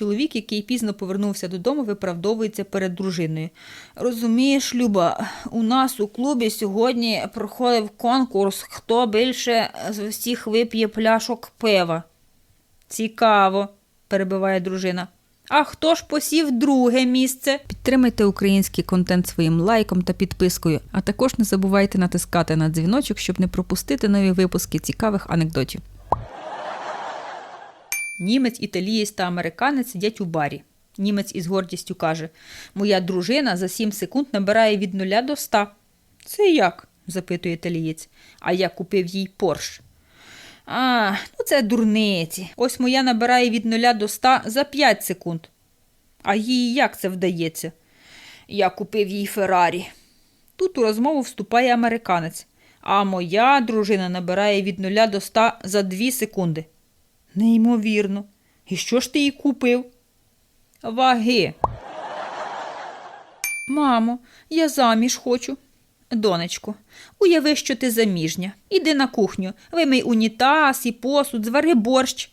Чоловік, який пізно повернувся додому, виправдовується перед дружиною. Розумієш, Люба, у нас у клубі сьогодні проходив конкурс, хто більше з всіх вип'є пляшок пива. Цікаво, перебиває дружина. А хто ж посів друге місце? Підтримайте український контент своїм лайком та підпискою, а також не забувайте натискати на дзвіночок, щоб не пропустити нові випуски цікавих анекдотів. Німець, італієць та американець сидять у барі. Німець із гордістю каже: Моя дружина за 7 секунд набирає від 0 до 100. Це як? запитує італієць. А я купив їй Порш. А, ну це дурниці. Ось моя набирає від 0 до 100 за 5 секунд. А їй як це вдається? Я купив їй Феррарі. Тут у розмову вступає американець. А моя дружина набирає від 0 до 100 за 2 секунди. Неймовірно. І що ж ти їй купив? Ваги. Мамо, я заміж хочу. Донечко, уяви, що ти заміжня. Іди на кухню, вимий унітаз і посуд, звари борщ.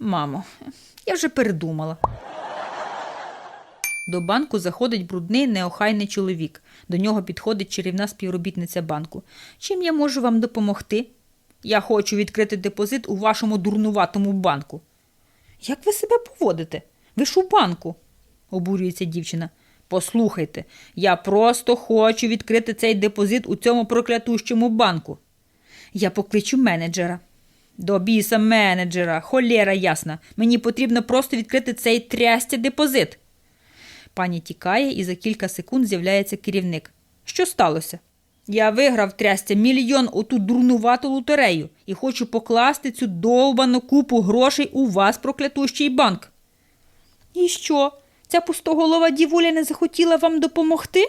Мамо, я вже передумала. До банку заходить брудний неохайний чоловік. До нього підходить чарівна співробітниця банку. Чим я можу вам допомогти? Я хочу відкрити депозит у вашому дурнуватому банку. Як ви себе поводите? Ви ж у банку, обурюється дівчина. Послухайте, я просто хочу відкрити цей депозит у цьому проклятущому банку. Я покличу менеджера. До біса менеджера, холєра ясна. Мені потрібно просто відкрити цей трястя депозит. Пані тікає, і за кілька секунд з'являється керівник. Що сталося? Я виграв трястя мільйон у ту дурнувату лотерею і хочу покласти цю довбану купу грошей у вас, проклятущий банк. І що? Ця пустоголова дівуля не захотіла вам допомогти?